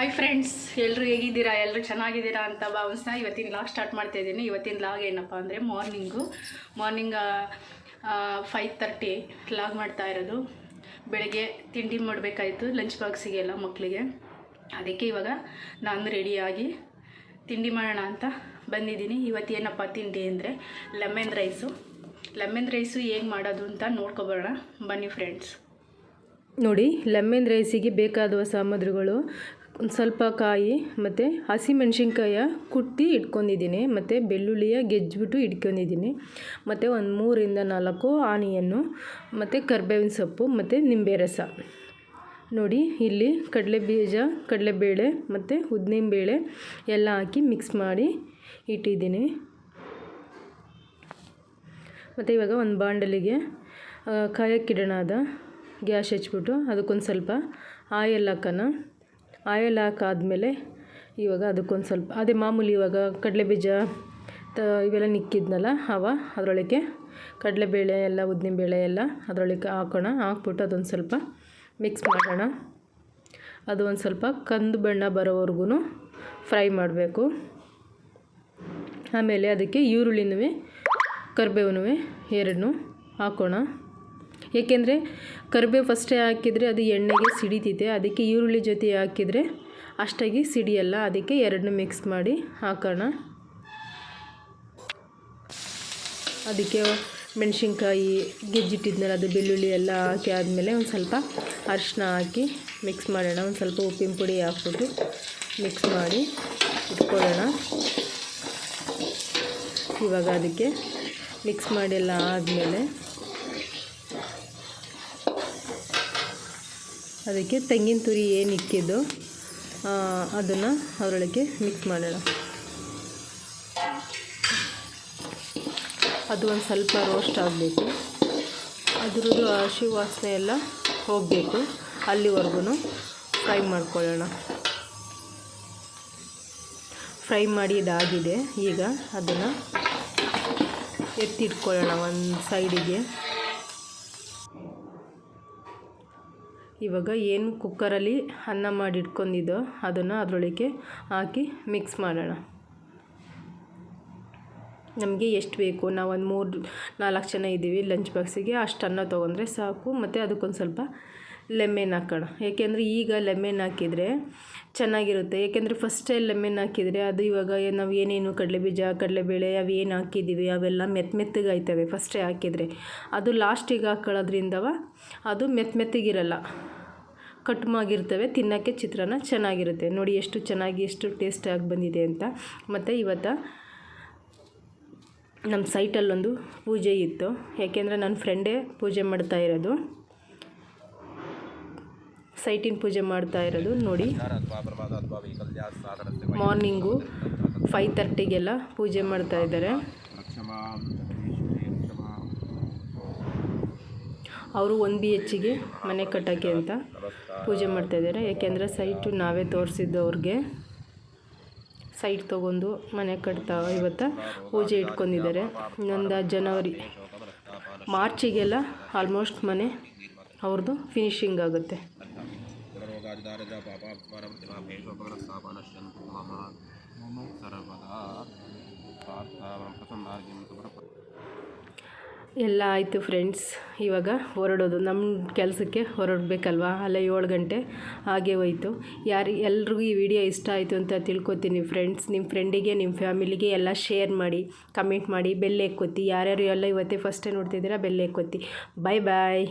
Hi friends ಎಲ್ಲರೂ ಹೇಗಿದ್ದೀರಾ? ಎಲ್ಲರೂ ಚೆನ್ನಾಗಿದ್ದೀರಾ ಅಂತ ಭಾವಿಸ್ತಾ ಇವತ್ತಿನ ಲಾಗ್ ಸ್ಟಾರ್ಟ್ ಮಾಡ್ತಾ ಇದ್ದೀನಿ. ಇವತ್ತಿನ ಲಾಗ್ ಏನಪ್ಪ ಅಂದರೆ morning morning five thirty log ಮಾಡ್ತಾ ಇರೋದು. ಬೆಳಗ್ಗೆ ತಿಂಡಿ ಮಾಡಬೇಕಾಯಿತು ಲಂಚ್ ಬಾಕ್ಸಿಗೆಲ್ಲ ಮಕ್ಕಳಿಗೆ ಅದಕ್ಕೆ ಇವಾಗ ನಾನು ರೆಡಿಯಾಗಿ ತಿಂಡಿ ಮಾಡೋಣ ಅಂತ ಬಂದಿದ್ದೀನಿ. ಇವತ್ತೇನಪ್ಪ ತಿಂಡಿ ಅಂದರೆ ಲೆಮನ್ ರೈಸು ಲೆಮನ್ ರೈಸು ಹೇಗೆ ಮಾಡೋದು ಅಂತ ನೋಡ್ಕೊಬರೋಣ ಬನ್ನಿ ಫ್ರೆಂಡ್ಸ್ ನೋಡಿ ಲೆಮನ್ ರೈಸಿಗೆ ಬೇಕಾದ ಸಾಮಗ್ರಿಗಳು ಒಂದು ಸ್ವಲ್ಪ ಕಾಯಿ ಮತ್ತು ಹಸಿಮೆಣ್ಸಿನ್ಕಾಯ ಕುಟ್ಟಿ ಇಟ್ಕೊಂಡಿದ್ದೀನಿ, ಮತ್ತು ಬೆಳ್ಳುಳ್ಳಿಯ ಗೆಜ್ಜಿಬಿಟ್ಟು ಇಟ್ಕೊಂಡಿದ್ದೀನಿ. ಮತ್ತು ಒಂದು ಮೂರಿಂದ ನಾಲ್ಕು ಆನಿಯನ್ನು, ಮತ್ತು ಕರ್ಬೇವಿನ ಸೊಪ್ಪು, ಮತ್ತು ನಿಂಬೆ ರಸ. ನೋಡಿ, ಇಲ್ಲಿ ಕಡಲೆ ಬೀಜ ಕಡಲೆಬೇಳೆ, ಮತ್ತು ಉದ್ದಿನಬೇಳೆ ಎಲ್ಲ ಹಾಕಿ ಮಿಕ್ಸ್ ಮಾಡಿ ಇಟ್ಟಿದ್ದೀನಿ. ಮತ್ತು ಇವಾಗ ಒಂದು ಬಾಂಡಲಿಗೆ ಕಾಯಕ್ಕಿಡೋಣ ಅದ ಗ್ಯಾಸ್ ಹಚ್ಬಿಟ್ಟು ಅದಕ್ಕೊಂದು ಸ್ವಲ್ಪ ಆಯಲ್ ಹಾಕೋಣ ಆಯಲ್ ಹಾಕಾದ್ಮೇಲೆ ಇವಾಗ ಅದಕ್ಕೊಂದು ಸ್ವಲ್ಪ, ಅದೇ ಮಾಮೂಲಿ ಇವಾಗ ಕಡಲೆಬೀಜ, ತ ಇವೆಲ್ಲ ನಿಕ್ಕಿದ್ನಲ್ಲ, ಅವ ಅದರೊಳಗೆ ಕಡಲೆಬೇಳೆ ಎಲ್ಲ, ಉದ್ದಿನಬೇಳೆ ಎಲ್ಲ ಅದರೊಳಗೆ ಹಾಕೋಣ. ಹಾಕ್ಬಿಟ್ಟು ಅದೊಂದು ಸ್ವಲ್ಪ ಮಿಕ್ಸ್ ಮಾಡೋಣ. ಅದು ಒಂದು ಸ್ವಲ್ಪ ಕಂದು ಬಣ್ಣ ಬರೋವರೆಗೂ ಫ್ರೈ ಮಾಡಬೇಕು. ಆಮೇಲೆ ಅದಕ್ಕೆ ಈರುಳ್ಳಿನೂ ಕರಿಬೇವನೂ ಎರಡನ್ನೂ ಹಾಕೋಣ. ಏಕೆಂದರೆ ಕರಿಬೇವು ಫಸ್ಟೇ ಹಾಕಿದರೆ ಅದು ಎಣ್ಣೆಗೆ ಸಿಡಿತಿದೆ, ಅದಕ್ಕೆ ಈರುಳ್ಳಿ ಜೊತೆ ಹಾಕಿದರೆ ಅಷ್ಟಾಗಿ ಸಿಡಿಯಲ್ಲ, ಅದಕ್ಕೆ ಎರಡನ್ನೂ ಮಿಕ್ಸ್ ಮಾಡಿ ಹಾಕೋಣ. ಅದಕ್ಕೆ ಮೆಣಸಿನ್ಕಾಯಿ ಗೆಜ್ಜಿಟ್ಟಿದ್ನಲ್ಲ, ಅದು ಬೆಳ್ಳುಳ್ಳಿ ಎಲ್ಲ ಹಾಕಿ ಆದಮೇಲೆ ಒಂದು ಸ್ವಲ್ಪ ಅರಿಶಿನ ಹಾಕಿ ಮಿಕ್ಸ್ ಮಾಡೋಣ. ಒಂದು ಸ್ವಲ್ಪ ಉಪ್ಪಿನ ಪುಡಿ ಹಾಕ್ಬಿಟ್ಟು ಮಿಕ್ಸ್ ಮಾಡಿ ಇಟ್ಕೊಳ್ಳೋಣ. ಇವಾಗ ಅದಕ್ಕೆ ಮಿಕ್ಸ್ ಮಾಡಿ ಎಲ್ಲ ಆದಮೇಲೆ ಅದಕ್ಕೆ ತೆಂಗಿನ ತುರಿ ಏನು ಇಕ್ಕಿದ್ದು ಅದನ್ನು ಅದರೊಳಗೆ ಮಿಕ್ಸ್ ಮಾಡೋಣ. ಅದು ಒಂದು ಸ್ವಲ್ಪ ರೋಸ್ಟ್ ಆಗಬೇಕು. ಅದ್ರದ್ದು ಹಸಿ ವಾಸನೆ ಎಲ್ಲ ಹೋಗಬೇಕು. ಅಲ್ಲಿವರೆಗೂ ಫ್ರೈ ಮಾಡ್ಕೊಳ್ಳೋಣ. ಫ್ರೈ ಮಾಡಿ ಇದಾಗಿದೆ. ಈಗ ಅದನ್ನು ಎತ್ತಿಟ್ಕೊಳ್ಳೋಣ ಒಂದು ಸೈಡಿಗೆ ಇವಾಗ ಏನು ಕುಕ್ಕರಲ್ಲಿ ಅನ್ನ ಮಾಡಿ ಇಟ್ಕೊಂಡಿದ್ದೋ ಅದನ್ನು ಅದರೊಳಗೆ ಹಾಕಿ ಮಿಕ್ಸ್ ಮಾಡೋಣ. ನಮಗೆ ಎಷ್ಟು ಬೇಕು? ನಾವು ಒಂದು ಮೂರು ನಾಲ್ಕು ಜನ ಇದ್ದೀವಿ ಲಂಚ್ ಬಾಕ್ಸಿಗೆ ಅಷ್ಟು ಅನ್ನ ತೊಗೊಂಡ್ರೆ ಸಾಕು. ಮತ್ತು ಅದಕ್ಕೊಂದು ಸ್ವಲ್ಪ ಲೆಮೆನ್ ಹಾಕೋಣ. ಏಕೆಂದರೆ ಈಗ ಲೆಮೆನ್ ಹಾಕಿದರೆ ಚೆನ್ನಾಗಿರುತ್ತೆ. ಏಕೆಂದರೆ ಫಸ್ಟೇ ಲೆಮೆನ್ ಹಾಕಿದರೆ ಅದು ಇವಾಗ ನಾವು ಏನೇನು ಕಡಲೆಬೀಜ, ಕಡಲೆಬೇಳೆ ಅವು ಏನು ಹಾಕಿದ್ದೀವಿ ಅವೆಲ್ಲ ಮೆತ್ತ ಮೆತ್ತಗಾಯ್ತವೆ ಫಸ್ಟೇ ಹಾಕಿದರೆ. ಅದು ಲಾಸ್ಟಿಗೆ ಹಾಕೊಳ್ಳೋದ್ರಿಂದವ ಅದು ಮೆತ್ತ ಮೆತ್ತಗಿರಲ್ಲ. ಕಟ್ಮಾಗಿರ್ತವೆ ತಿನ್ನೋಕ್ಕೆ ಚಿತ್ರಾನ್ನ ಚೆನ್ನಾಗಿರುತ್ತೆ. ನೋಡಿ ಎಷ್ಟು ಚೆನ್ನಾಗಿ, ಎಷ್ಟು ಟೇಸ್ಟಾಗಿ ಬಂದಿದೆ ಅಂತ. ಮತ್ತು ಇವತ್ತು ನಮ್ಮ ಸೈಟಲ್ಲೊಂದು ಪೂಜೆ ಇತ್ತು. ಯಾಕೆಂದರೆ ನನ್ನ ಫ್ರೆಂಡೇ ಪೂಜೆ ಮಾಡ್ತಾ ಇರೋದು. ಸೈಟಿನ ಪೂಜೆ ಮಾಡ್ತಾ ಇರೋದು ನೋಡಿ. ಮಾರ್ನಿಂಗು ಫೈವ್ ತರ್ಟಿಗೆಲ್ಲ ಪೂಜೆ ಮಾಡ್ತಾ ಇದ್ದಾರೆ. ಅವರು ಒನ್ ಬಿ ಎಚ್ಗೆ ಮನೆ ಕಟ್ಟೋಕ್ಕೆ ಅಂತ ಪೂಜೆ ಮಾಡ್ತಾ ಇದ್ದಾರೆ. ಯಾಕೆಂದರೆ ಸೈಟು ನಾವೇ ತೋರಿಸಿದ್ದು ಅವ್ರಿಗೆ ಸೈಟ್ ತೊಗೊಂಡು ಮನೆ ಕಟ್ತಾ ಇವತ್ತು ಪೂಜೆ ಇಟ್ಕೊಂಡಿದ್ದಾರೆ. ಇನ್ನೊಂದು ಜನವರಿ ಮಾರ್ಚಿಗೆಲ್ಲ ಆಲ್ಮೋಸ್ಟ್ ಮನೆ ಅವ್ರದ್ದು ಫಿನಿಶಿಂಗ್ ಆಗುತ್ತೆ. ಎಲ್ಲ ಆಯಿತು ಫ್ರೆಂಡ್ಸ್ ಇವಾಗ ಹೊರಡೋದು. ನಮ್ಮ ಕೆಲಸಕ್ಕೆ ಹೊರಡಬೇಕಲ್ವಾ? ಅಲ್ಲೇ ಏಳು ಗಂಟೆ ಹಾಗೆ ಹೋಯಿತು. ಯಾರು, ಎಲ್ರಿಗೂ ಈ ವಿಡಿಯೋ ಇಷ್ಟ ಆಯಿತು ಅಂತ ತಿಳ್ಕೊತೀನಿ ಫ್ರೆಂಡ್ಸ್ ನಿಮ್ಮ ಫ್ರೆಂಡಿಗೆ ನಿಮ್ಮ ಫ್ಯಾಮಿಲಿಗೆ ಎಲ್ಲ ಶೇರ್ ಮಾಡಿ ಕಮೆಂಟ್ ಮಾಡಿ ಬೆಲ್ಲೆ ಎಕ್ಕೊತ್ತಿ ಯಾರ್ಯಾರು ಎಲ್ಲ ಇವತ್ತೇ ಫಸ್ಟೇ ನೋಡ್ತಿದ್ದೀರಾ ಬೆಲ್ಲೆ ಎಕ್ಕೊತ್ತಿ ಬಾಯ್ ಬಾಯ್